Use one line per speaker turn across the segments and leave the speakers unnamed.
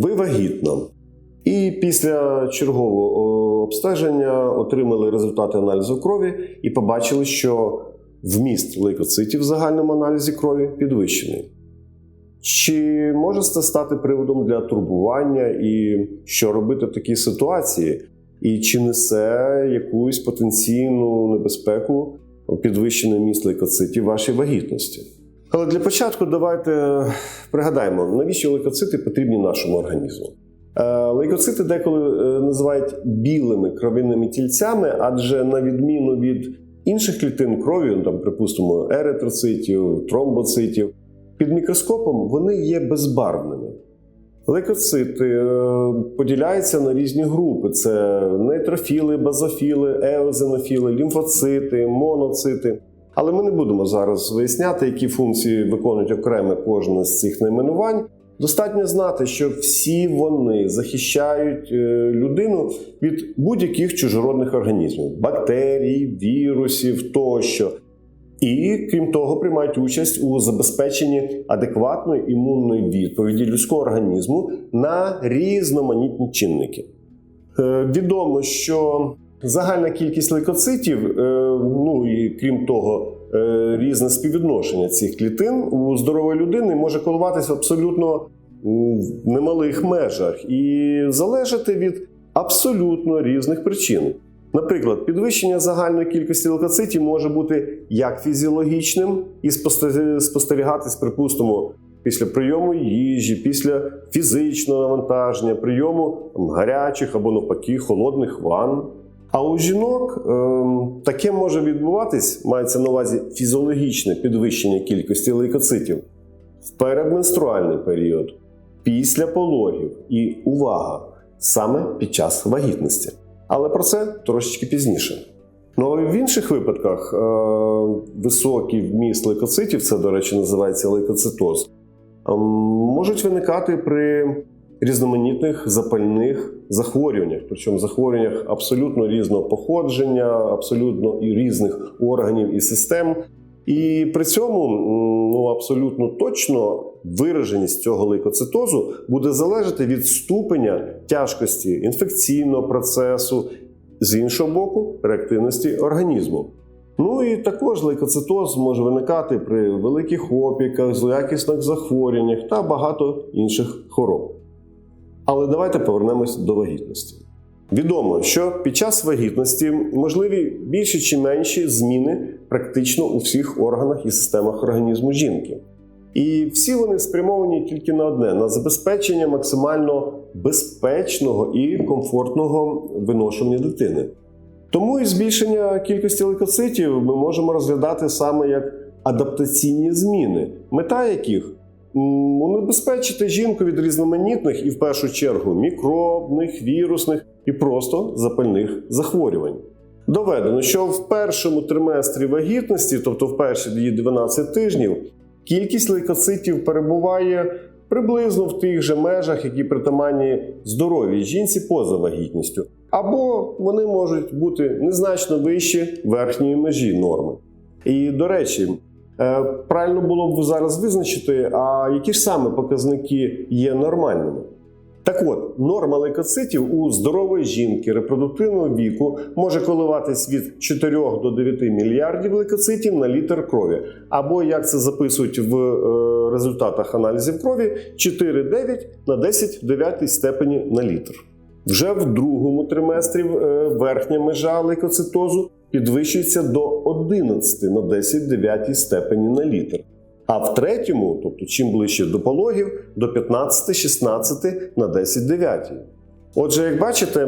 ви вагітна. І після чергового обстеження отримали результати аналізу крові і побачили, що вміст лейкоцитів в загальному аналізі крові підвищений. Чи може це стати приводом для турбування, і що робити в такій ситуації? І чи несе якусь потенційну небезпеку підвищене міст лейкоцитів вашій вагітності? Але для початку давайте пригадаємо, навіщо лейкоцити потрібні нашому організму. Е, Лейкоцити деколи е, називають білими кров'яними тільцями, адже на відміну від інших клітин крові, ну, там, припустимо, еритроцитів, тромбоцитів, під мікроскопом вони є безбарвними. Лейкоцити е, поділяються на різні групи: це нейтрофіли, базофіли, еозинофіли, лімфоцити, моноцити. Але ми не будемо зараз виясняти, які функції виконують окреме кожне з цих найменувань. Достатньо знати, що всі вони захищають е, людину від будь-яких чужородних організмів бактерій, вірусів тощо. І крім того, приймають участь у забезпеченні адекватної імунної відповіді людського організму на різноманітні чинники. Е, Відомо, що загальна кількість лейкоцитів, е, ну і крім того, е, різне співвідношення цих клітин у здорової людини може коливатися абсолютно в немалих межах і залежати від абсолютно різних причин. Наприклад, підвищення загальної кількості лейкоцитів може бути як фізіологічним і спостерігатись, припустимо, після прийому їжі, після фізичного навантаження, прийому гарячих або навпаки холодних ванн. А у жінок ем, таке може відбуватись, мається на увазі фізіологічне підвищення кількості лейкоцитів в передменструальний період, після пологів і увага саме під час вагітності. Але про це трошечки пізніше. Ну а в інших випадках е, високий вміст лейкоцитів, це, до речі, називається лейкоцитоз, ем, можуть виникати при різноманітних запальних захворюваннях, причому захворюваннях абсолютно різного походження, абсолютно і різних органів і систем. І при цьому ну, абсолютно точно вираженість цього лейкоцитозу буде залежати від ступеня тяжкості інфекційного процесу, з іншого боку, реактивності організму. Ну і також лейкоцитоз може виникати при великих опіках, злоякісних захворюваннях та багато інших хвороб. Але давайте повернемось до вагітності. Відомо, що під час вагітності можливі більші чи менші зміни практично у всіх органах і системах організму жінки. І всі вони спрямовані тільки на одне: на забезпечення максимально безпечного і комфортного виношення дитини. Тому і збільшення кількості лейкоцитів ми можемо розглядати саме як адаптаційні зміни, мета яких унебезпечити жінку від різноманітних і в першу чергу мікробних, вірусних і просто запальних захворювань. Доведено, що в першому триместрі вагітності, тобто в перші її 12 тижнів, кількість лейкоцитів перебуває приблизно в тих же межах, які притаманні здоровій жінці поза вагітністю, або вони можуть бути незначно вищі верхньої межі норми. І до речі, правильно було б зараз визначити, а які ж саме показники є нормальними. Так от, норма лейкоцитів у здорової жінки репродуктивного віку може коливатись від 4 до 9 мільярдів лейкоцитів на літр крові, або як це записують в е, результатах аналізів крові, 4,9 на 10 в 9 степені на літр. Вже в другому триместрі е, верхня межа лейкоцитозу підвищується до 11 на 10-9 степені на літр. А в третьому, тобто чим ближче до пологів, до 15-16 на 10 9. Отже, як бачите, е,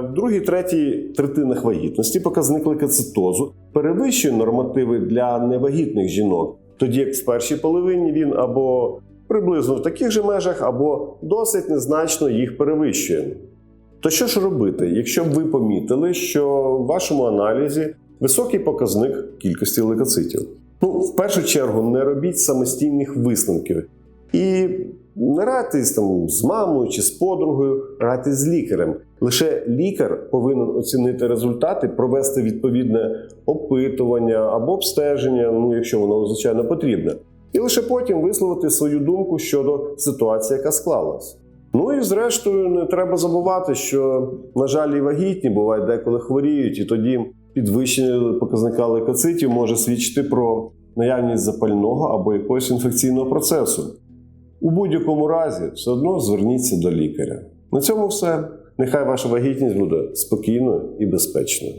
в другій третій третинах вагітності показник лейкоцитозу перевищує нормативи для невагітних жінок, тоді як в першій половині він або приблизно в таких же межах, або досить незначно їх перевищує. То що ж робити, якщо ви помітили, що в вашому аналізі високий показник кількості лейкоцитів? Ну, в першу чергу, не робіть самостійних висновків. І не радьтесь там з мамою чи з подругою, радьтесь з лікарем. Лише лікар повинен оцінити результати, провести відповідне опитування або обстеження, ну якщо воно звичайно потрібне, і лише потім висловити свою думку щодо ситуації, яка склалась. Ну і зрештою, не треба забувати, що, на жаль, і вагітні бувають деколи хворіють, і тоді підвищення показника лейкоцитів може свідчити про наявність запального або якогось інфекційного процесу. У будь-якому разі, все одно зверніться до лікаря. На цьому все. Нехай ваша вагітність буде спокійною і безпечною.